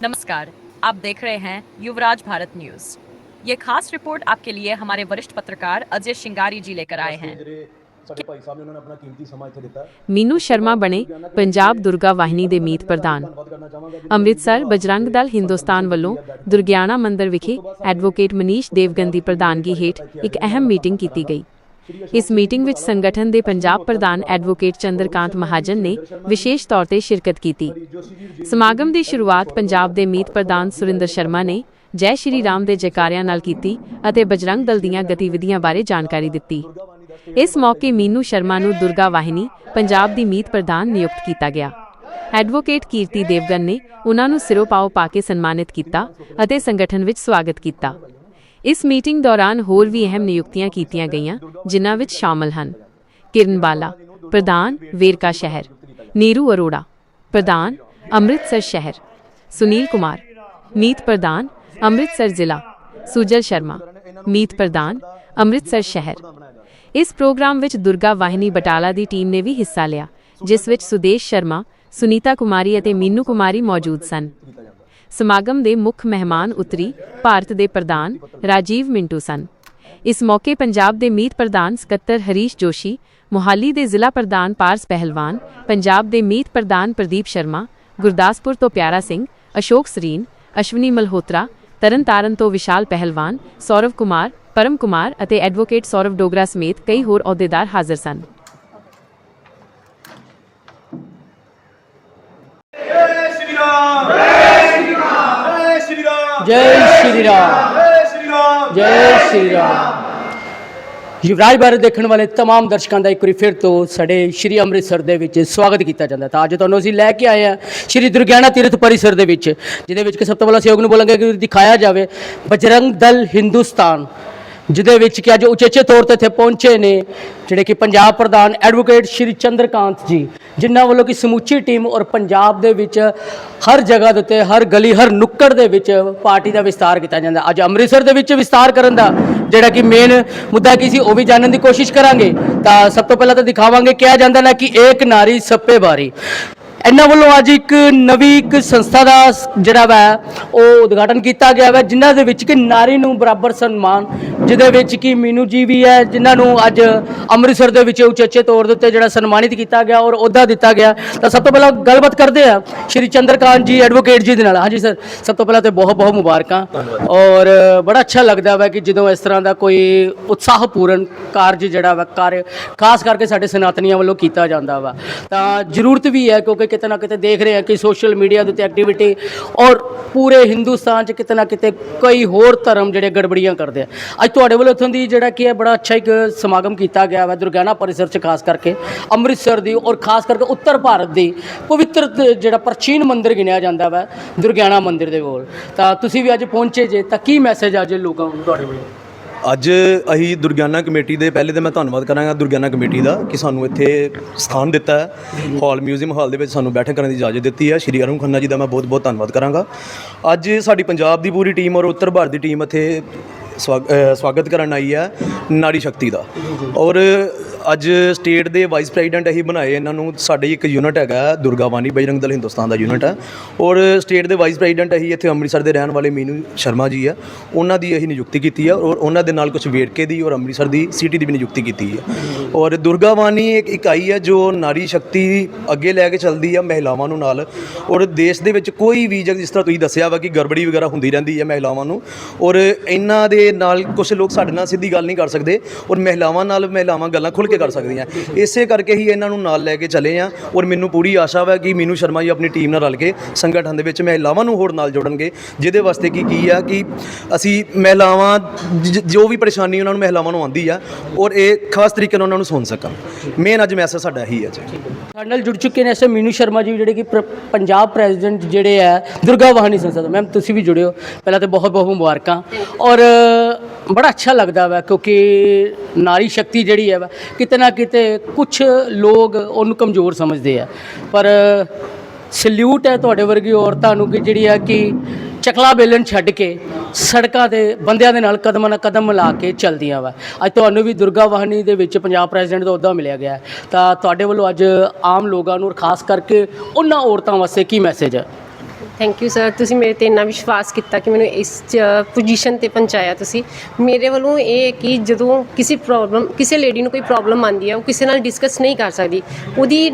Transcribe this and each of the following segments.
नमस्कार आप देख रहे हैं युवराज भारत न्यूज ये खास रिपोर्ट आपके लिए हमारे वरिष्ठ पत्रकार अजय शिंगारी जी लेकर आए हैं ਜਿਹੜੇ ਸਾਡੇ ਭਾਈ ਸਾਹਿਬ ਨੇ ਉਹਨਾਂ ਨੇ ਆਪਣਾ ਕੀਮਤੀ ਸਮਾਂ ਇੱਥੇ ਦਿੱਤਾ ਮੀਨੂ ਸ਼ਰਮਾ ਬਣੇ ਪੰਜਾਬ ਦੁਰਗਾ ਵਾਹਿਨੀ ਦੇ ਮੀਤ ਪ੍ਰਧਾਨ ਧੰਨਵਾਦ ਕਰਨਾ ਚਾਹਾਂਗਾ ਜੀ ਅੰਮ੍ਰਿਤਸਰ ਬਜਰੰਗ ਦਲ ਹਿੰਦੁਸਤਾਨ ਵੱਲੋਂ ਦੁਰਗਿਆਣਾ ਮੰਦਿਰ ਵਿਖੇ ਐਡਵੋਕੇਟ ਮਨੀਸ਼ ਦੇਵਗਨ ਦੀ ਪ੍ਰਧਾਨਗੀ ਹੇਠ ਇੱਕ ਅਹਿਮ ਮੀਟਿੰਗ ਕੀਤੀ ਗਈ ਇਸ ਮੀਟਿੰਗ ਵਿੱਚ ਸੰਗਠਨ ਦੇ ਪੰਜਾਬ ਪ੍ਰਧਾਨ ਐਡਵੋਕੇਟ ਚੰਦਰਕਾਂਤ ਮਹਾਜਨ ਨੇ ਵਿਸ਼ੇਸ਼ ਤੌਰ ਤੇ ਸ਼ਿਰਕਤ ਕੀਤੀ। ਸਮਾਗਮ ਦੀ ਸ਼ੁਰੂਆਤ ਪੰਜਾਬ ਦੇ ਮੀਤ ਪ੍ਰਧਾਨ ਸੁਰਿੰਦਰ ਸ਼ਰਮਾ ਨੇ ਜੈ ਸ਼੍ਰੀ ਰਾਮ ਦੇ ਜੈਕਾਰਿਆਂ ਨਾਲ ਕੀਤੀ ਅਤੇ ਬਜਰੰਗ ਦਲ ਦੀਆਂ ਗਤੀਵਿਧੀਆਂ ਬਾਰੇ ਜਾਣਕਾਰੀ ਦਿੱਤੀ। ਇਸ ਮੌਕੇ ਮੀਨੂ ਸ਼ਰਮਾ ਨੂੰ ਦੁਰਗਾ ਵਾਹਿਨੀ, ਪੰਜਾਬ ਦੀ ਮੀਤ ਪ੍ਰਧਾਨ ਨਿਯੁਕਤ ਕੀਤਾ ਗਿਆ। ਐਡਵੋਕੇਟ ਕੀਰਤੀ ਦੇਵਗਨ ਨੇ ਉਹਨਾਂ ਨੂੰ ਸਿਰੋਂ ਪਾਓ ਪਾ ਕੇ ਸਨਮਾਨਿਤ ਕੀਤਾ ਅਤੇ ਸੰਗਠਨ ਵਿੱਚ ਸਵਾਗਤ ਕੀਤਾ। ਇਸ ਮੀਟਿੰਗ ਦੌਰਾਨ ਹੋਰ ਵੀ ਅਹਿਮ ਨਿਯੁਕਤੀਆਂ ਕੀਤੀਆਂ ਗਈਆਂ, ਜਿਨ੍ਹਾਂ ਵਿੱਚ ਸ਼ਾਮਲ ਹਨ। ਕਿਰਨ ਬਾਲਾ, ਪ੍ਰਧਾਨ ਵੇਰਕਾ ਸ਼ਹਿਰ। ਨੀਰੂ ਅਰੋੜਾ, ਪ੍ਰਧਾਨ ਅੰਮ੍ਰਿਤਸਰ ਸ਼ਹਿਰ। ਸੁਨੀਲ ਕੁਮਾਰ, ਮੀਤ ਪ੍ਰਧਾਨ ਅੰਮ੍ਰਿਤਸਰ ਜ਼ਿਲ੍ਹਾ। ਸੁਜਲ ਸ਼ਰਮਾ, ਮੀਤ ਪ੍ਰਧਾਨ ਅੰਮ੍ਰਿਤਸਰ ਸ਼ਹਿਰ। ਇਸ ਪ੍ਰੋਗਰਾਮ ਵਿੱਚ ਦੁਰਗਾ ਵਾਹਿਨੀ ਬਟਾਲਾ ਦੀ ਟੀਮ ਨੇ ਵੀ ਹਿੱਸਾ ਲਿਆ, ਜਿਸ ਵਿੱਚ ਸੁਦੇਸ਼ ਸ਼ਰਮਾ, ਸੁਨੀਤਾ ਕੁਮਾਰੀ ਅਤੇ ਮੀਨੂ ਕੁਮਾਰੀ ਮੌਜੂਦ ਸਨ। ਸਮਾਗਮ ਦੇ ਮੁੱਖ ਮਹਿਮਾਨ ਉਤਰੀ ਭਾਰਤ ਦੇ ਪ੍ਰਧਾਨ ਰਾਜੀਵ ਮਿੰਟੂ ਸਨ। ਇਸ ਮੌਕੇ ਪੰਜਾਬ ਦੇ ਮੀਤ ਪ੍ਰਧਾਨ ਸਕੱਤਰ ਹਰੀਸ਼ ਜੋਸ਼ੀ, ਮੁਹਾਲੀ ਦੇ ਜ਼ਿਲ੍ਹਾ ਪ੍ਰਧਾਨ ਪਾਰਸ ਪਹਿਲਵਾਨ, ਪੰਜਾਬ ਦੇ ਮੀਤ ਪ੍ਰਧਾਨ ਪ੍ਰਦੀਪ ਸ਼ਰਮਾ, ਗੁਰਦਾਸਪੁਰ ਤੋਂ ਪਿਆਰਾ ਸਿੰਘ, ਅਸ਼ੋਕ ਸਰੀਨ, ਅਸ਼ਵਨੀ ਮਲਹੋਤਰਾ ਤਰਨਤਾਰਨ ਤੋਂ ਵਿਸ਼ਾਲ ਪਹਿਲਵਾਨ, ਸੌਰਵ ਕੁਮਾਰ, ਪਰਮ ਕੁਮਾਰ ਅਤੇ ਐਡਵੋਕੇਟ ਸੌਰਵ ਡੋਗਰਾ ਸਮੇਤ ਕਈ ਹੋਰ ਅਹੁਦੇਦਾਰ ਹਾਜ਼ਰ ਸਨ। ਜੈ ਸ਼੍ਰੀ ਰਾਮ जय श्री राम ਜੈ ਸ਼੍ਰੀ ਰਾਮ ਯੁਵਰਾਜ ਬਾਰੇ ਦੇਖਣ ਵਾਲੇ तमाम ਦਰਸ਼ਕਾਂ ਦਾ ਇੱਕ ਵਾਰੀ ਫਿਰ ਤੋਂ ਸਾਡੇ ਸ਼੍ਰੀ ਅੰਮ੍ਰਿਤਸਰ ਦੇ ਵਿੱਚ ਸਵਾਗਤ ਕੀਤਾ ਜਾਂਦਾ ਤਾਂ ਅੱਜ ਤੁਹਾਨੂੰ ਅਸੀਂ ਲੈ ਕੇ ਆਏ ਹਾਂ ਸ਼੍ਰੀ ਦੁਰਗਿਆਣਾ ਤੀਰਥ ਪਰਿਸਰ ਦੇ ਵਿੱਚ ਜਿਹਦੇ ਵਿੱਚ ਕਿ ਸਭ ਤੋਂ ਪਹਿਲਾਂ ਸਹਿਯੋਗ ਨੂੰ ਬੋਲਾਂਗੇ ਕਿ ਦਿਖਾਇਆ ਜਾਵੇ ਬਜਰੰਗ ਦਲ ਹਿੰਦੁਸਤਾਨ ਜਿਹਦੇ ਵਿੱਚ ਕਿ ਅੱਜ ਉਚੇਚੇ ਤੌਰ ਤੇ ਇੱਥੇ ਪਹੁੰਚੇ ਨੇ ਜਿਹੜੇ ਕਿ ਪੰਜਾਬ ਪ੍ਰਧਾਨ ਐਡਵੋਕੇਟ ਸ਼੍ਰੀ ਚੰਦਰਕਾਂਤ ਜੀ, ਜਿਨ੍ਹਾਂ ਵੱਲੋਂ ਕਿ ਸਮੁੱਚੀ ਟੀਮ ਔਰ ਪੰਜਾਬ ਦੇ ਵਿੱਚ ਹਰ ਜਗ੍ਹਾ ਦੇ ਉੱਤੇ, ਹਰ ਗਲੀ, ਹਰ ਨੁੱਕੜ ਦੇ ਵਿੱਚ ਪਾਰਟੀ ਦਾ ਵਿਸਤਾਰ ਕੀਤਾ ਜਾਂਦਾ। ਅੱਜ ਅੰਮ੍ਰਿਤਸਰ ਦੇ ਵਿੱਚ ਵਿਸਤਾਰ ਕਰਨ ਦਾ ਜਿਹੜਾ ਕਿ ਮੇਨ ਮੁੱਦਾ ਕੀ ਸੀ, ਉਹ ਵੀ ਜਾਣਨ ਦੀ ਕੋਸ਼ਿਸ਼ ਕਰਾਂਗੇ। ਤਾਂ ਸਭ ਤੋਂ ਪਹਿਲਾਂ ਤਾਂ ਦਿਖਾਵਾਂਗੇ, ਕਿਹਾ ਜਾਂਦਾ ਨਾ ਕਿ ਇੱਕ ਨਾਰੀ ਸੱਪੇ ਬਾਰੀ। ਇਹਨਾਂ ਵੱਲੋਂ ਅੱਜ ਇੱਕ ਨਵੀਂ ਇੱਕ ਸੰਸਥਾ ਦਾ ਜਿਹੜਾ ਵਾ, ਉਹ ਉਦਘਾਟਨ ਕੀਤਾ ਗਿਆ ਵਾ, ਜਿਨ੍ਹਾਂ ਦੇ ਵਿੱਚ ਕਿ ਨਾਰੀ ਨੂੰ ਬਰਾਬਰ ਸਨਮਾਨ ਜਿਹਦੇ ਵਿੱਚ ਕਿ ਮੀਨੂ ਜੀ ਵੀ ਹੈ, ਜਿਨ੍ਹਾਂ ਨੂੰ ਅੱਜ ਅੰਮ੍ਰਿਤਸਰ ਦੇ ਵਿੱਚ ਉਚੇਚੇ ਤੌਰ ਦੇ ਉੱਤੇ ਜਿਹੜਾ ਸਨਮਾਨਿਤ ਕੀਤਾ ਗਿਆ ਔਰ ਅਹੁਦਾ ਦਿੱਤਾ ਗਿਆ। ਤਾਂ ਸਭ ਤੋਂ ਪਹਿਲਾਂ ਗੱਲਬਾਤ ਕਰਦੇ ਆ ਸ਼੍ਰੀ ਚੰਦਰਕਾਂਤ ਜੀ ਐਡਵੋਕੇਟ ਜੀ ਦੇ ਨਾਲ। ਹਾਂਜੀ ਸਰ ਸਭ ਤੋਂ ਪਹਿਲਾਂ ਤੇ ਬਹੁਤ ਬਹੁਤ ਮੁਬਾਰਕਾਂ। ਔਰ ਬੜਾ ਅੱਛਾ ਲੱਗਦਾ ਵਾ ਕਿ ਜਦੋਂ ਇਸ ਤਰ੍ਹਾਂ ਦਾ ਕੋਈ ਉਤਸ਼ਾਹਪੂਰਨ ਕਾਰਜ ਜਿਹੜਾ ਵਾ, ਕਾਰ, ਖਾਸ ਕਰਕੇ ਸਾਡੇ ਸਨਾਤਨੀਆਂ ਵੱਲੋਂ ਕੀਤਾ ਜਾਂਦਾ ਵਾ। ਤਾਂ ਜ਼ਰੂਰਤ ਵੀ ਹੈ ਕਿਉਂਕਿ ਕਿਤੇ ਨਾ ਕਿਤੇ ਦੇਖ ਰਹੇ ਹਾਂ ਕਿ ਸੋਸ਼ਲ ਮੀਡੀਆ ਦੇ ਉੱਤੇ ਐਕਟੀਵਿਟੀ ਔਰ ਪੂਰੇ ਹਿੰਦੁਸਤਾਨ 'ਚ ਕਿਤੇ ਨਾ ਕਿਤੇ ਕਈ ਹੋਰ ਧਰਮ ਜਿਹੜੇ ਗੜਬੜੀਆਂ ਕਰਦੇ ਆ। ਅੱਜ ਤੁਹਾਡੇ ਵੱਲੋਂ ਇੱਥੋਂ ਦੀ ਜਿਹੜਾ ਕੀ ਹੈ ਬੜਾ ਅੱਛਾ ਇੱਕ ਸਮਾਗਮ ਕੀਤਾ ਗਿਆ ਵਾ ਦੁਰਗਿਆਨਾ ਪਰਿਸਰ 'ਚ, ਖਾਸ ਕਰਕੇ ਅੰਮ੍ਰਿਤਸਰ ਦੀ ਔਰ ਖਾਸ ਕਰਕੇ ਉੱਤਰ ਭਾਰਤ ਦੀ ਪਵਿੱਤਰ ਜਿਹੜਾ ਪ੍ਰਾਚੀਨ ਮੰਦਿਰ ਗਿਣਿਆ ਜਾਂਦਾ ਵਾ ਦੁਰਗਿਆਨਾ ਮੰਦਿਰ ਦੇ ਕੋਲ। ਤਾਂ ਤੁਸੀਂ ਵੀ ਅੱਜ ਪਹੁੰਚੇ ਜੇ ਤਾਂ ਕੀ ਮੈਸੇਜ ਅੱਜ ਲੋਕਾਂ ਨੂੰ ਤੁਹਾਡੇ ਵੱਲੋਂ? ਅੱਜ ਅਸੀਂ ਦੁਰਗਿਆਨਾ ਕਮੇਟੀ ਦੇ ਪਹਿਲੇ ਤੇ ਮੈਂ ਧੰਨਵਾਦ ਕਰਾਂਗਾ ਦੁਰਗਿਆਨਾ ਕਮੇਟੀ ਦਾ ਕਿ ਸਾਨੂੰ ਇੱਥੇ ਸਥਾਨ ਦਿੱਤਾ ਹੈ। ਹਾਲ, ਮਿਊਜ਼ੀਅਮ ਹਾਲ ਦੇ ਵਿੱਚ ਸਾਨੂੰ ਬੈਠਕ ਕਰਨ ਦੀ ਇਜਾਜ਼ਤ ਦਿੱਤੀ ਹੈ। ਸ਼੍ਰੀ ਅਰੁਣ ਖੰਨਾ ਜੀ ਦਾ ਮੈਂ ਬਹੁਤ ਬਹੁਤ ਧੰਨਵਾਦ ਕਰਾਂਗਾ। ਅੱਜ ਸਾਡੀ ਪੰਜਾਬ ਦੀ ਪੂਰੀ ਟੀਮ ਔਰ ਉੱਤਰ ਭਾਰਤ ਦੀ ਟੀਮ ਇੱਥੇ ਸਵਾਗਤ ਕਰਨ ਆਈ ਹੈ ਨਾਰੀ ਸ਼ਕਤੀ ਦਾ। ਔਰ ਅੱਜ ਸਟੇਟ ਦੇ ਵਾਈਸ ਪ੍ਰੈਜ਼ੀਡੈਂਟ ਅਸੀਂ ਬਣਾਏ ਇਹਨਾਂ ਨੂੰ, ਸਾਡੇ ਇੱਕ ਯੂਨਿਟ ਹੈਗਾ ਦੁਰਗਾਵਾਨੀ ਬਜਰੰਗ ਦਲ ਹਿੰਦੁਸਤਾਨ ਦਾ ਯੂਨਿਟ ਹੈ ਔਰ ਸਟੇਟ ਦੇ ਵਾਈਸ ਪ੍ਰੈਜ਼ੀਡੈਂਟ ਅਸੀਂ ਇੱਥੇ ਅੰਮ੍ਰਿਤਸਰ ਦੇ ਰਹਿਣ ਵਾਲੇ ਮੀਨੂ ਸ਼ਰਮਾ ਜੀ ਆ। ਉਹਨਾਂ ਦੀ ਅਸੀਂ ਨਿਯੁਕਤੀ ਕੀਤੀ ਆ ਔਰ ਉਹਨਾਂ ਦੇ ਨਾਲ ਕੁਝ ਵੇਰਕੇ ਦੀ ਔਰ ਅੰਮ੍ਰਿਤਸਰ ਦੀ ਸਿਟੀ ਦੀ ਵੀ ਨਿਯੁਕਤੀ ਕੀਤੀ ਹੈ ਔਰ ਦੁਰਗਾਵਾਨੀ ਇੱਕ ਇਕਾਈ ਹੈ ਜੋ ਨਾਰੀ ਸ਼ਕਤੀ ਅੱਗੇ ਲੈ ਕੇ ਚੱਲਦੀ ਆ ਮਹਿਲਾਵਾਂ ਨੂੰ ਨਾਲ। ਔਰ ਦੇਸ਼ ਦੇ ਵਿੱਚ ਕੋਈ ਵੀ ਜਗ, ਜਿਸ ਤਰ੍ਹਾਂ ਤੁਸੀਂ ਦੱਸਿਆ ਵਾ ਕਿ ਗੜਬੜੀ ਵਗੈਰਾ ਹੁੰਦੀ ਰਹਿੰਦੀ ਹੈ ਮਹਿਲਾਵਾਂ ਨੂੰ, ਔਰ ਇਹਨਾਂ ਦੇ ਨਾਲ ਕੁਝ ਲੋਕ ਸਾਡੇ ਨਾਲ ਸਿੱਧੀ ਗੱਲ ਨਹੀਂ ਕਰ ਸਕਦੇ। ਔਰ ਮਹਿਲਾਵਾਂ ਨਾਲ ਮਹਿਲਾਵਾਂ ਗੱਲਾਂ ਖੁੱਲ੍ਹ ਕੇ ਕਰ ਸਕਦੀਆਂ ਇਸੇ ਕਰਕੇ ਹੀ ਇਹਨਾਂ ਨੂੰ ਨਾਲ ਲੈ ਕੇ ਚੱਲੇ ਆ ਔਰ ਮੈਨੂੰ ਪੂਰੀ ਆਸ਼ਾ ਵਾ ਕਿ ਮੀਨੂ ਸ਼ਰਮਾ ਜੀ ਆਪਣੀ ਟੀਮ ਨਾਲ ਰਲ ਕੇ ਸੰਗਠਨ ਦੇ ਵਿੱਚ ਮਹਿਲਾਵਾਂ ਨੂੰ ਹੋਰ ਨਾਲ ਜੋੜਨਗੇ, ਜਿਹਦੇ ਵਾਸਤੇ ਕੀ ਕੀ ਆ ਕਿ ਅਸੀਂ ਮਹਿਲਾਵਾਂ, ਜੋ ਵੀ ਪਰੇਸ਼ਾਨੀ ਉਹਨਾਂ ਨੂੰ ਮਹਿਲਾਵਾਂ ਨੂੰ ਆਉਂਦੀ ਆ ਔਰ ਇਹ ਖਾਸ ਤਰੀਕੇ ਨਾਲ ਉਹਨਾਂ ਨੂੰ ਸੁਣ ਸਕਣ। ਮੇਨ ਅੱਜ ਮੈਸੇਜ ਸਾਡਾ ਇਹੀ ਹੈ ਜੀ। ਸਾਡੇ ਨਾਲ ਜੁੜ ਚੁੱਕੇ ਨੇ ਐਸੇ ਮੀਨੂ ਸ਼ਰਮਾ ਜੀ, ਜਿਹੜੇ ਕਿ ਪ੍ਰ- ਪੰਜਾਬ ਪ੍ਰੈਜ਼ੀਡੈਂਟ ਜਿਹੜੇ ਹੈ ਦੁਰਗਾ ਵਾਹਨੀ ਸੰਸਦ। ਮੈਮ ਤੁਸੀਂ ਵੀ ਜੁੜਿਓ ਪਹਿਲਾਂ ਤੇ ਬਹੁਤ ਬਹੁਤ ਮੁਬਾਰਕਾਂ। ਔਰ ਬੜਾ ਅੱਛਾ ਲੱਗਦਾ ਵਾ, ਕਿਉਂਕਿ ਨਾਰੀ ਸ਼ਕਤੀ ਜਿਹੜੀ ਹੈ ਵਾ, ਕਿਤੇ ਨਾ ਕਿਤੇ ਕੁਝ ਲੋਕ ਉਹਨੂੰ ਕਮਜ਼ੋਰ ਸਮਝਦੇ ਆ। ਪਰ ਸਲੂਟ ਹੈ ਤੁਹਾਡੇ ਵਰਗੀ ਔਰਤਾਂ ਨੂੰ ਕਿ ਜਿਹੜੀ ਆ ਕਿ ਚਕਲਾ ਬੇਲਣ ਛੱਡ ਕੇ ਸੜਕਾਂ ਦੇ ਬੰਦਿਆਂ ਦੇ ਨਾਲ ਕਦਮ ਨਾਲ ਕਦਮ ਮਿਲਾ ਕੇ ਚੱਲਦੀਆਂ ਵਾ। ਅੱਜ ਤੁਹਾਨੂੰ ਵੀ ਦੁਰਗਾ ਵਾਹਨੀ ਦੇ ਵਿੱਚ ਪੰਜਾਬ ਪ੍ਰੈਜ਼ੀਡੈਂਟ ਦਾ ਅਹੁਦਾ ਮਿਲਿਆ ਗਿਆ ਤਾਂ ਤੁਹਾਡੇ ਵੱਲੋਂ ਅੱਜ ਆਮ ਲੋਕਾਂ ਨੂੰ ਔਰ ਖਾਸ ਕਰਕੇ ਉਹਨਾਂ ਔਰਤਾਂ ਵਾਸਤੇ ਕੀ ਮੈਸੇਜ ਹੈ? ਥੈਂਕ ਯੂ ਸਰ ਤੁਸੀਂ ਮੇਰੇ ਤੇ ਇੰਨਾ ਵਿਸ਼ਵਾਸ ਕੀਤਾ ਕਿ ਮੈਨੂੰ ਇਸ ਪੋਜੀਸ਼ਨ ਤੇ ਪਹੁੰਚਾਇਆ ਤੁਸੀਂ। ਮੇਰੇ ਵੱਲੋਂ ਇਹ ਹੈ ਕਿ ਜਦੋਂ ਕਿਸੇ ਪ੍ਰੋਬਲਮ ਕਿਸੇ ਲੇਡੀ ਨੂੰ ਕੋਈ ਪ੍ਰੋਬਲਮ ਆਉਂਦੀ ਹੈ ਉਹ ਕਿਸੇ ਨਾਲ ਡਿਸਕਸ ਨਹੀਂ ਕਰ ਸਕਦੀ। ਉਹਦੀ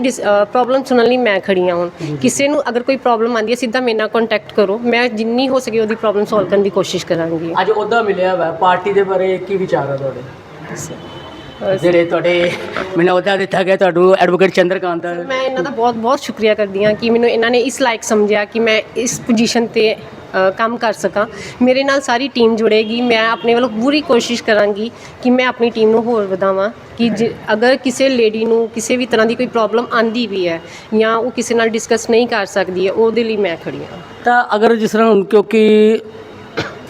ਪ੍ਰੋਬਲਮ ਸੁਣਨ ਲਈ ਮੈਂ ਖੜੀ ਹਾਂ ਹੁਣ। ਕਿਸੇ ਨੂੰ ਅਗਰ ਕੋਈ ਪ੍ਰੋਬਲਮ ਆਉਂਦੀ ਹੈ ਸਿੱਧਾ ਮੇਰੇ ਨਾਲ ਕੰਟੈਕਟ ਕਰੋ। ਮੈਂ ਜਿੰਨੀ ਹੋ ਸਕੇ ਉਹਦੀ ਪ੍ਰੋਬਲਮ ਸੋਲਵ ਕਰਨ ਦੀ ਕੋਸ਼ਿਸ਼ ਕਰਾਂਗੀ। ਅੱਜ ਉਹਦਾ ਮਿਲਿਆ ਵਾ ਪਾਰਟੀ ਦੇ ਬਾਰੇ ਕੀ ਵਿਚਾਰ ਆ ਤੁਹਾਡੇ? ਜਿਹੜੇ ਤੁਹਾਡੇ ਮੈਨੂੰ ਉਹਦਾ ਦਿੱਤਾ ਗਿਆ ਤੁਹਾਨੂੰ ਐਡਵੋਕੇਟ ਚੰਦਰਕਾਂਤ। ਦਾ ਮੈਂ ਇਹਨਾਂ ਦਾ ਬਹੁਤ ਬਹੁਤ ਸ਼ੁਕਰੀਆ ਕਰਦੀ ਹਾਂ ਕਿ ਮੈਨੂੰ ਇਹਨਾਂ ਨੇ ਇਸ ਲਾਇਕ ਸਮਝਿਆ ਕਿ ਮੈਂ ਇਸ ਪੋਜੀਸ਼ਨ ਤੇ ਕੰਮ ਕਰ ਸਕਾਂ। ਮੇਰੇ ਨਾਲ ਸਾਰੀ ਟੀਮ ਜੁੜੇਗੀ ਮੈਂ ਆਪਣੇ ਵੱਲੋਂ ਪੂਰੀ ਕੋਸ਼ਿਸ਼ ਕਰਾਂਗੀ ਕਿ ਮੈਂ ਆਪਣੀ ਟੀਮ ਨੂੰ ਹੋਰ ਵਧਾਵਾਂ ਕਿ ਜੇ- ਅਗਰ ਕਿਸੇ ਲੇਡੀ ਨੂੰ ਕਿਸੇ ਵੀ ਤਰ੍ਹਾਂ ਦੀ ਕੋਈ ਪ੍ਰੋਬਲਮ ਆਂਦੀ ਵੀ ਹੈ ਜਾਂ ਉਹ ਕਿਸੇ ਨਾਲ ਡਿਸਕਸ ਨਹੀਂ ਕਰ ਸਕਦੀ ਹੈ ਉਹਦੇ ਲਈ ਮੈਂ ਖੜੀ ਹਾਂ। ਤਾਂ ਅਗਰ ਜਿਸ ਤਰ੍ਹਾਂ ਕਿਉਂਕਿ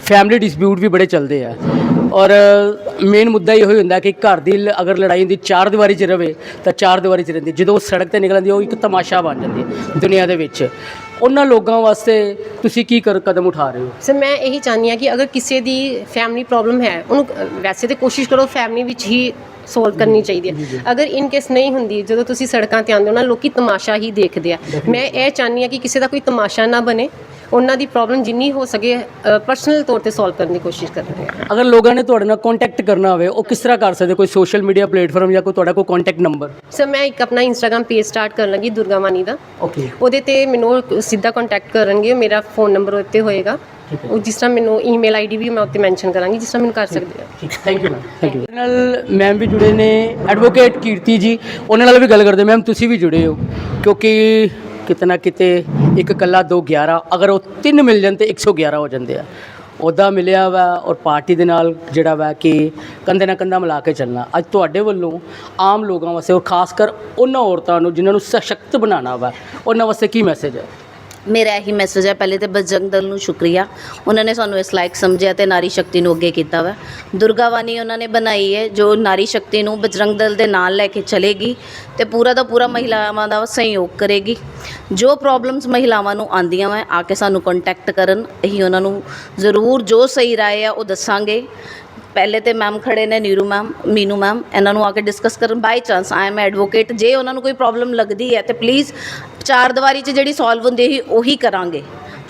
ਫੈਮਿਲੀ ਡਿਸਪਿਊਟ ਵੀ ਬੜੇ ਚੱਲਦੇ ਆ ਔਰ ਮੇਨ ਮੁੱਦਾ ਇਹੋ ਹੀ ਹੁੰਦਾ ਕਿ ਘਰ ਦੀ ਲ- ਅਗਰ ਲੜਾਈ ਹੁੰਦੀ ਚਾਰ ਦੀਵਾਰੀ 'ਚ ਰਵੇ ਤਾਂ ਚਾਰ ਦੀਵਾਰੀ 'ਚ ਰਹਿੰਦੀ। ਜਦੋਂ ਉਹ ਸੜਕ ਤੇ ਨਿਕਲਦੀ ਉਹ ਇੱਕ ਤਮਾਸ਼ਾ ਬਣ ਜਾਂਦੀ ਹੈ ਦੁਨੀਆ ਦੇ ਵਿੱਚ। ਉਹਨਾਂ ਲੋਕਾਂ ਵਾਸਤੇ ਤੁਸੀਂ ਕੀ ਕਰ ਕਦਮ ਉਠਾ ਰਹੇ ਹੋ? ਸਰ ਮੈਂ ਇਹੀ ਚਾਹੁੰਦੀ ਹਾਂ ਕਿ ਅਗਰ ਕਿਸੇ ਦੀ ਫੈਮਿਲੀ ਪ੍ਰੋਬਲਮ ਹੈ ਉਹਨੂੰ ਅ, ਵੈਸੇ ਤੇ ਕੋਸ਼ਿਸ਼ ਕਰੋ ਫੈਮਿਲੀ ਵਿੱਚ ਹੀ ਸੋਲਵ ਕਰਨੀ ਚਾਹੀਦੀ ਹੈ। ਅਗਰ ਇਨ ਕੇਸ ਨਹੀਂ ਹੁੰਦੀ ਜਦੋਂ ਤੁਸੀਂ ਸੜਕਾਂ ਤੇ ਆਉਂਦੇ ਹੋ ਨਾ ਲੋਕੀ ਤਮਾਸ਼ਾ ਹੀ ਦੇਖਦੇ ਆ। ਮੈਂ ਇਹ ਚਾਹੁੰਦੀ ਹਾਂ ਕਿ ਕਿਸੇ ਦਾ ਕੋਈ ਤਮਾਸ਼ਾ ਨਾ ਬਣੇ ਉਹਨਾਂ ਦੀ ਪ੍ਰੋਬਲਮ ਜਿੰਨੀ ਹੋ ਸਕੇ ਪਰਸਨਲ ਤੌਰ ਤੇ ਸੋਲਵ ਕਰਨ ਦੀ ਕੋਸ਼ਿਸ਼ ਕਰਾਂਗੇ ਅਗਰ ਲੋਕਾਂ ਨੇ ਤੁਹਾਡੇ ਨਾਲ ਕੰਟੈਕਟ ਕਰਨਾ ਹੋਵੇ ਉਹ ਕਿਸ ਤਰ੍ਹਾਂ ਕਰ ਸਕਦੇ? ਕੋਈ ਸੋਸ਼ਲ ਮੀਡੀਆ ਪਲੇਟਫਾਰਮ ਜਾਂ ਕੋਈ ਤੁਹਾਡਾ ਕੋਈ ਕੰਟੈਕਟ ਨੰਬਰ ਸਰ ਮੈਂ ਇੱਕ ਆਪਣਾ ਇੰਸਟਾਗ੍ਰam ਪੇਜ ਸਟਾਰਟ ਕਰਨ ਲੱਗੀ ਦੁਰਗਾ ਮਾਨੀ ਦਾ। ਓਕੇ ਉਹਦੇ ਤੇ ਮੈਨੂੰ ਉਹ ਸਿੱਧਾ ਕੰਟੈਕਟ ਕਰਨਗੇ ਮੇਰਾ ਫੋਨ ਨੰਬਰ ਉੱਤੇ ਹੋਏਗਾ। ਉਹ ਜਿਸ ਤਰ੍ਹਾਂ ਮੈਨੂੰ ਈਮੇਲ ਆਈਡੀ ਵੀ ਮੈਂ ਉੱਤੇ ਮੈਂਸ਼ਨ ਕਰਾਂਗੀ ਜਿਸ ਤਰ੍ਹਾਂ ਮੈਨੂੰ ਕਰ ਸਕਦੇ ਆ thank you ma'am thank you ਨਾਲ ਮੈਮ ਵੀ ਜੁੜੇ ਨੇ ਐਡਵੋਕੇਟ ਕੀਰਤੀ ਜੀ ਉਹਨਾਂ ਨਾਲ ਵੀ ਗੱਲ ਕਰਦੇ ਮੈਮ ਤੁਸੀਂ ਵੀ ਜੁੜੇ ਹੋ ਕਿਉਂਕਿ ਕਿਤਨਾ ਕਿਤੇ ਇੱਕ ਕੱਲਾ 2 11 ਅਗਰ ਉਹ ਤਿੰਨ ਮਿਲ ਜਾਣ ਤੇ 111 ਹੋ ਜਾਂਦੇ ਆ। ਉਹਦਾ ਮਿਲਿਆ ਵਾ ਔਰ ਪਾਰਟੀ ਦੇ ਨਾਲ ਜਿਹੜਾ ਵਾ ਕਿ ਕੰਧੇ ਨਾਲ ਕੰਧਾ ਮਿਲਾ ਕੇ ਚੱਲਣਾ। ਅੱਜ ਤੁਹਾਡੇ ਵੱਲੋਂ ਆਮ ਲੋਕਾਂ ਵਾਸਤੇ ਔਰ ਖਾਸ ਕਰ ਉਹਨਾਂ ਔਰਤਾਂ ਨੂੰ ਜਿਨ੍ਹਾਂ ਨੂੰ ਸਸ਼ਕਤ ਬਣਾਉਣਾ ਵਾ, ਉਹਨਾਂ ਵਾਸਤੇ ਕੀ ਮੈਸੇਜ ਹੈ? ਮੇਰਾ ਇਹੀ ਮੈਸੇਜ ਹੈ, ਪਹਿਲੇ ਤੇ ਬਜਰੰਗ ਦਲ ਨੂੰ ਸ਼ੁਕਰੀਆ। ਉਹਨਾਂ ਨੇ ਸਾਨੂੰ ਇਸ ਲਾਇਕ ਸਮਝਿਆ ਤੇ ਨਾਰੀ ਸ਼ਕਤੀ ਨੂੰ ਅੱਗੇ ਕੀਤਾ ਵਾ। ਦੁਰਗਾਵਾਨੀ ਉਹਨਾਂ ਨੇ ਬਣਾਈ ਹੈ, ਜੋ ਨਾਰੀ ਸ਼ਕਤੀ ਨੂੰ ਬਜਰੰਗ ਦਲ ਦੇ ਨਾਲ ਲੈ ਕੇ ਚਲੇਗੀ ਤੇ ਪੂਰਾ ਦਾ ਪੂਰਾ ਮਹਿਲਾਵਾਂ ਦਾ ਸਹਿਯੋਗ ਕਰੇਗੀ। ਜੋ ਪ੍ਰੋਬਲਮਸ ਮਹਿਲਾਵਾਂ ਨੂੰ ਆਂਦੀਆਂ ਵਾ, ਆ ਕੇ ਸਾਨੂੰ ਕੰਟੈਕਟ ਕਰਨ। ਅਸੀਂ ਉਹਨਾਂ ਨੂੰ ਜ਼ਰੂਰ ਜੋ ਸਹੀ ਰਾਏ ਆ, ਉਹ ਦੱਸਾਂਗੇ। ਪਹਿਲੇ ਤੇ ਮੈਮ ਖੜੇ ਨੇ, ਨੀਰੂ ਮੈਮ ਮੀਨੂ ਮੈਮ ਇਹਨਾਂ ਨੂੰ ਆ ਕੇ ਡਿਸਕਸ ਕਰਨ। By chance I am advocate ਜੇ ਉਹਨਾਂ ਨੂੰ ਕੋਈ ਪ੍ਰੋਬਲਮ ਲੱਗਦੀ ਹੈ, ਤੇ ਪਲੀਜ਼ ਚਾਰ ਦੀਵਾਰੀ 'ਚ ਜਿਹੜੀ ਸੋਲਵ ਹੁੰਦੀ ਹੈ ਉਹੀ ਕਰਾਂਗੇ।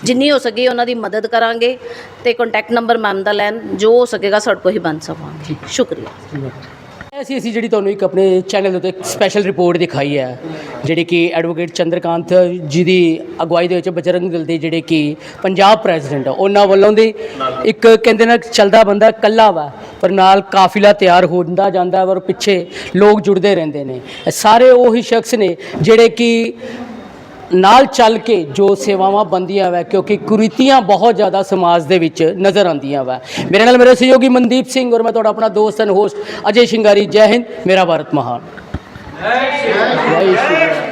ਜਿੰਨੀ ਹੋ ਸਕੇ ਉਹਨਾਂ ਦੀ ਮਦਦ ਕਰਾਂਗੇ ਤੇ ਕੰਟੈਕਟ ਨੰਬਰ ਮੈਮ ਦਾ ਲੈਣ ਜੋ ਹੋ ਸਕੇਗਾ ਸਾਡੇ ਕੋਲ ਹੀ ਬਣ ਸਕਾਂਗੇ। ਸ਼ੁਕਰੀਆ। ਐਸੀ ਅਸੀਂ ਜਿਹੜੀ ਤੁਹਾਨੂੰ ਇੱਕ ਆਪਣੇ ਚੈਨਲ ਦੇ ਉੱਤੇ ਇੱਕ ਸਪੈਸ਼ਲ ਰਿਪੋਰਟ ਦਿਖਾਈ ਹੈ ਜਿਹੜੀ ਕਿ ਐਡਵੋਕੇਟ ਚੰਦਰਕਾਂਤ ਜੀ ਦੀ ਅਗਵਾਈ ਦੇ ਵਿੱਚ ਬਜਰੰਗ ਦਲ ਦੇ ਜਿਹੜੇ ਕਿ ਪੰਜਾਬ ਪ੍ਰੈਜ਼ੀਡੈਂਟ ਉਹਨਾਂ ਵੱਲੋਂ ਦੀ ਇੱਕ ਕਹਿੰਦੇ ਨਾ ਚੱਲਦਾ ਬੰਦਾ ਕੱਲਾ ਵਾ ਪਰ ਨਾਲ ਕਾਫਿਲਾ ਤਿਆਰ ਹੁੰਦਾ ਜਾਂਦਾ ਔਰ ਪਿੱਛੇ ਲੋਕ ਜੁੜਦੇ ਰਹਿੰਦੇ ਨੇ। ਸਾਰੇ ਉਹੀ ਸ਼ਖਸ ਨੇ ਜਿਹੜੇ ਕਿ ਨਾਲ ਚੱਲ ਕੇ ਜੋ ਸੇਵਾਵਾਂ ਬੰਦੀਆਂ ਵਾ ਕਿਉਂਕਿ ਕੁਰੀਤੀਆਂ ਬਹੁਤ ਜ਼ਿਆਦਾ ਸਮਾਜ ਦੇ ਵਿੱਚ ਨਜ਼ਰ ਆਉਂਦੀਆਂ ਵਾ। ਮੇਰੇ ਨਾਲ ਮੇਰੇ ਸਹਿਯੋਗੀ ਮਨਦੀਪ ਸਿੰਘ ਔਰ ਮੈਂ ਤੁਹਾਡਾ ਆਪਣਾ ਦੋਸਤ ਐਂਡ ਹੋਸਟ ਅਜੇ ਸ਼ਿੰਗਾਰੀ ਜੈ ਹਿੰਦ ਮੇਰਾ ਭਾਰਤ ਮਹਾਨ। ਜੈ ਸ਼੍ਰੀ ਰਾਮ।